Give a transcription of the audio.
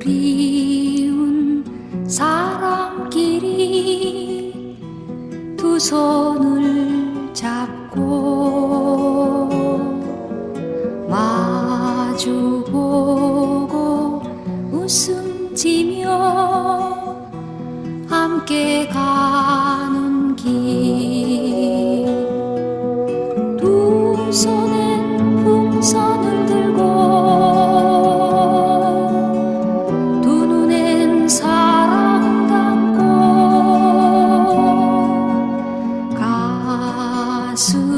그리운 사람끼리 두 손을 잡고 마주보고 웃음 지며 함께 가는 길두 손엔 풍선을 가슴